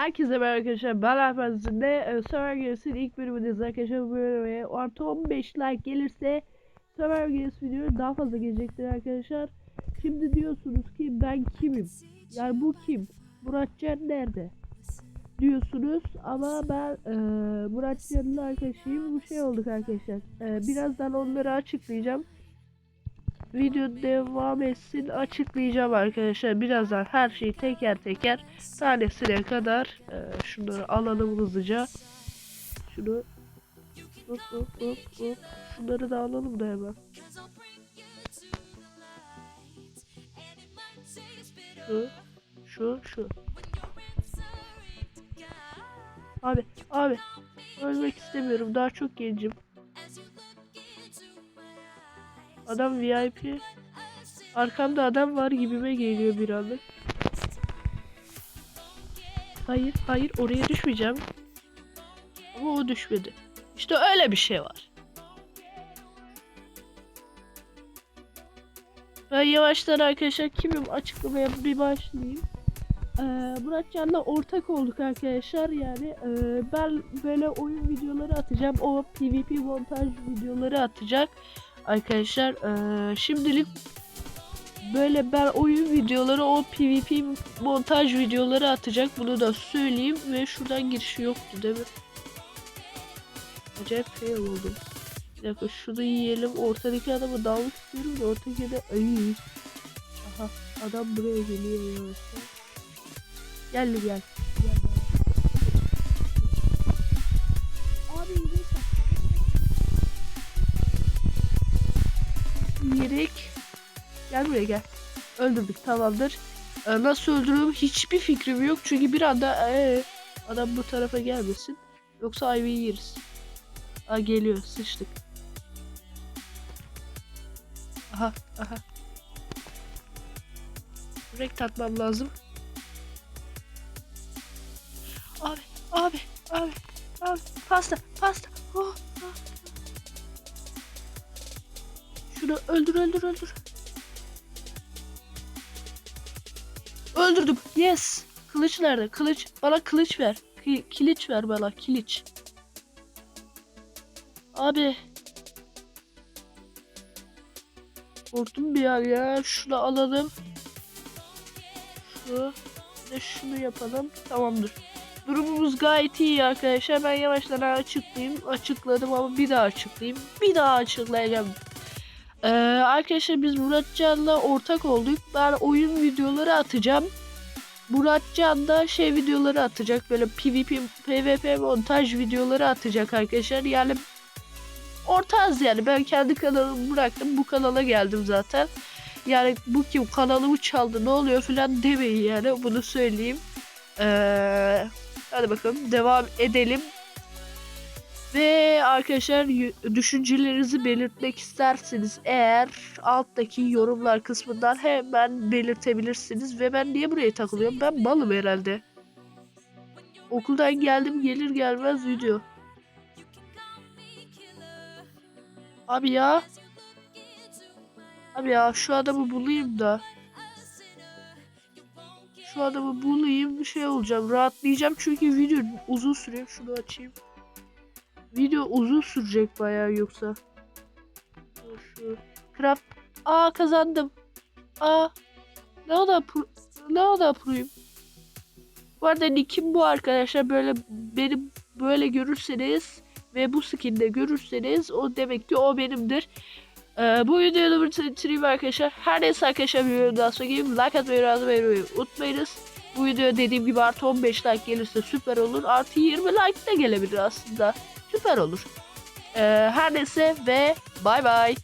Herkese merhaba arkadaşlar. Ben. Ee, Survivor Games'in ilk bölümündeyiz arkadaşlar. Bu bölüme artı 15 like gelirse Survivor Games videoyu daha fazla gelecektir arkadaşlar. Şimdi diyorsunuz ki ben kimim? Yani bu kim? Muratcan nerede? Diyorsunuz ama ben e, Muratcan'ın arkadaşıyım. Bu şey olduk arkadaşlar. E, birazdan onları açıklayacağım. Video devam etsin açıklayacağım arkadaşlar. Birazdan her şeyi teker teker tanesine kadar e, şunları alalım hızlıca. Şunu hop hop hop hop. Şunları da alalım da hemen. Şu şu şu. Abi abi ölmek istemiyorum. Daha çok gencim. Adam VIP. Arkamda adam var gibime geliyor bir anda. Hayır, hayır oraya düşmeyeceğim. Ama o düşmedi. İşte öyle bir şey var. Ben yavaştan arkadaşlar kimim açıklamaya bir başlayayım. Ee, Muratcan'la ortak olduk arkadaşlar yani e, ben böyle oyun videoları atacağım o PvP montaj videoları atacak arkadaşlar eee, şimdilik böyle ben oyun videoları o PvP montaj videoları atacak bunu da söyleyeyim ve şuradan girişi yoktu değil mi? Acayip fail oldum. Bir dakika şunu yiyelim ortadaki adamı dalmak istiyorum da ortadaki de ay. Aha adam buraya geliyor yavaştan. Gel gel. Yürek. Gel buraya gel. Öldürdük tamamdır. Ee, nasıl öldürürüm hiçbir fikrim yok. Çünkü bir anda ee, adam bu tarafa gelmesin. Yoksa Ivy'yi yeriz. Aa geliyor sıçtık. Aha aha. Renk tatmam lazım. Öldür öldür öldür. Öldürdüm. Yes. Kılıç nerede? Kılıç. Bana kılıç ver. Ki- kiliç ver bana. Kiliç. Abi. Korktum bir an ya. Şunu alalım. Şu. De şunu yapalım. Tamamdır. Durumumuz gayet iyi arkadaşlar. Ben yavaştan açıklayayım. Açıkladım ama bir daha açıklayayım. Bir daha açıklayacağım. Ee, arkadaşlar biz Muratcan'la ortak olduk. Ben oyun videoları atacağım. Muratcan da şey videoları atacak. Böyle PvP, PvP montaj videoları atacak arkadaşlar. Yani ortağız yani. Ben kendi kanalımı bıraktım. Bu kanala geldim zaten. Yani bu kim kanalımı çaldı ne oluyor falan demeyin yani. Bunu söyleyeyim. Ee, hadi bakalım devam edelim. Ve arkadaşlar düşüncelerinizi belirtmek isterseniz eğer alttaki yorumlar kısmından hemen belirtebilirsiniz. Ve ben niye buraya takılıyorum? Ben malım herhalde. Okuldan geldim gelir gelmez video. Abi ya. Abi ya şu adamı bulayım da. Şu adamı bulayım bir şey olacağım. Rahatlayacağım çünkü video uzun sürüyor. Şunu açayım. Video uzun sürecek bayağı yoksa. Şu craft. Aa kazandım. Aa. Ne o da pro... ne o da proyum. Bu arada nickim bu arkadaşlar. Böyle beni böyle görürseniz ve bu skinde görürseniz o demek ki o benimdir. Ee, bu videoyu da bitireyim arkadaşlar. Her neyse arkadaşlar bir video daha sonra. Like atmayı, razı unutmayınız. Bu video dediğim gibi artı 15 like gelirse süper olur. Artı 20 like de gelebilir aslında süper olur. Ee, her neyse ve bay bay.